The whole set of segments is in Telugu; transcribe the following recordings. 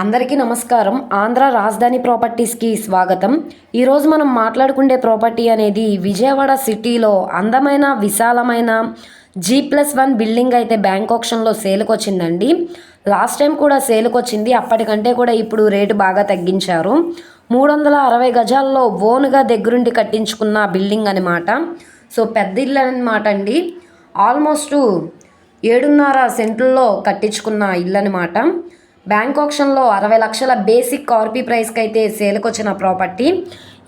అందరికీ నమస్కారం. ఆంధ్ర రాజధాని ప్రాపర్టీస్కి స్వాగతం. ఈరోజు మనం మాట్లాడుకునే ప్రాపర్టీ అనేది విజయవాడ సిటీలో అందమైన విశాలమైన జీ ప్లస్ వన్ బిల్డింగ్ అయితే బ్యాంక్ ఆప్షన్లో సేల్కి వచ్చిందండి లాస్ట్ టైం కూడా సేల్కి వచ్చింది అప్పటికంటే కూడా ఇప్పుడు రేటు బాగా తగ్గించారు. మూడు వందల అరవై గజాల్లో ఓన్గా దగ్గరుండి కట్టించుకున్న బిల్డింగ్ అనమాట సో పెద్ద ఇల్లు అనమాట అండి. ఆల్మోస్ట్ ఏడున్నర సెంట్లలో కట్టించుకున్న ఇల్లు అనమాట బ్యాంక్ ఆప్షన్లో అరవై లక్షల బేసిక్ కార్పీ ప్రైస్కి అయితే సేల్కి వచ్చిన ప్రాపర్టీ.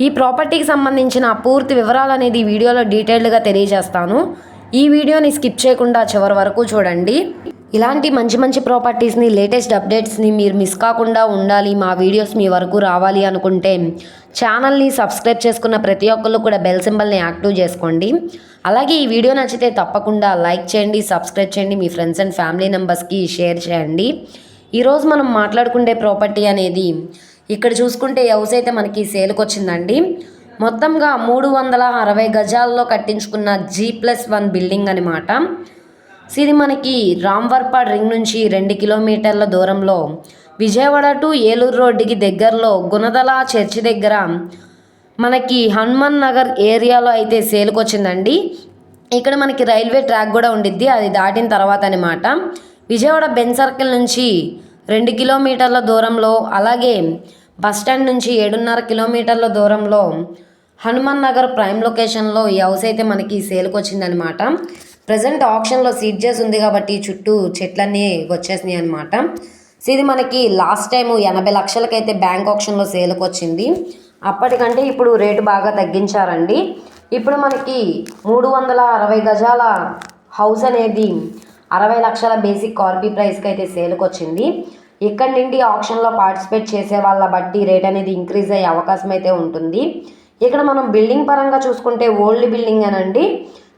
ఈ ప్రాపర్టీకి సంబంధించిన పూర్తి వివరాలు అనేది వీడియోలో డీటెయిల్డ్గా తెలియజేస్తాను. ఈ వీడియోని స్కిప్ చేయకుండా చివరి వరకు చూడండి. ఇలాంటి మంచి మంచి ప్రాపర్టీస్ని లేటెస్ట్ అప్డేట్స్ని మీరు మిస్ కాకుండా ఉండాలి మా వీడియోస్ మీ వరకు రావాలి అనుకుంటే ఛానల్ని సబ్స్క్రైబ్ చేసుకున్న ప్రతి ఒక్కళ్ళు కూడా బెల్ సింబల్ని యాక్టివ్ చేసుకోండి. అలాగే ఈ వీడియో నచ్చితే తప్పకుండా లైక్ చేయండి సబ్స్క్రైబ్ చేయండి మీ ఫ్రెండ్స్ అండ్ ఫ్యామిలీ మెంబర్స్కి షేర్ చేయండి. ఈరోజు మనం మాట్లాడుకునే ప్రాపర్టీ అనేది ఇక్కడ చూసుకుంటే హౌస్ అయితే మనకి సేల్కి వచ్చిందండి మొత్తంగా మూడు వందల అరవై గజాల్లో కట్టించుకున్న జీ ప్లస్ వన్ బిల్డింగ్ అనమాట ఇది మనకి రామ్వర్పాడ్ రింగ్ నుంచి రెండు కిలోమీటర్ల దూరంలో విజయవాడ టు ఏలూరు రోడ్డుకి దగ్గరలో గుణదల చర్చి దగ్గర మనకి హనుమాన్ నగర్ ఏరియాలో అయితే సేల్కి వచ్చిందండి ఇక్కడ మనకి రైల్వే ట్రాక్ కూడా ఉండిద్ది. అది దాటిన తర్వాత అనమాట విజయవాడ బెన్ సర్కిల్ నుంచి రెండు కిలోమీటర్ల దూరంలో అలాగే బస్టాండ్ నుంచి ఏడున్నర కిలోమీటర్ల దూరంలో హనుమాన్ నగర్ ప్రైమ్ లొకేషన్లో ఈ హౌస్ అయితే మనకి సేల్కి వచ్చిందనమాట ప్రజెంట్ ఆప్షన్లో సీట్ చేసి ఉంది కాబట్టి చుట్టూ చెట్లన్నీ వచ్చేసినాయి అనమాట సో ఇది మనకి లాస్ట్ టైం ఎనభై లక్షలకైతే బ్యాంక్ ఆప్షన్లో సేల్కి వచ్చింది. అప్పటికంటే ఇప్పుడు రేటు బాగా తగ్గించారండి. ఇప్పుడు మనకి మూడు వందల అరవై గజాల హౌస్ అనేది అరవై లక్షల బేసిక్ కార్పీ ప్రైస్కి అయితే సేల్కి వచ్చింది ఇక్కడి నుండి ఆప్షన్లో పార్టిసిపేట్ చేసే వాళ్ళ బట్టి రేట్ అనేది ఇంక్రీజ్ అయ్యే అవకాశం అయితే ఉంటుంది. ఇక్కడ మనం బిల్డింగ్ పరంగా చూసుకుంటే ఓల్డ్ బిల్డింగ్ అనండి.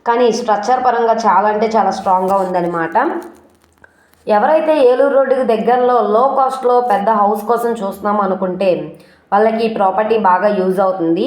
కానీ స్ట్రక్చర్ పరంగా చాలా అంటే చాలా స్ట్రాంగ్గా ఉందన్నమాట. ఎవరైతే ఏలూరు రోడ్డుకి దగ్గరలో లో కాస్ట్లో పెద్ద హౌస్ కోసం చూస్తున్నాం అనుకుంటే వాళ్ళకి ఈ ప్రాపర్టీ బాగా యూజ్ అవుతుంది.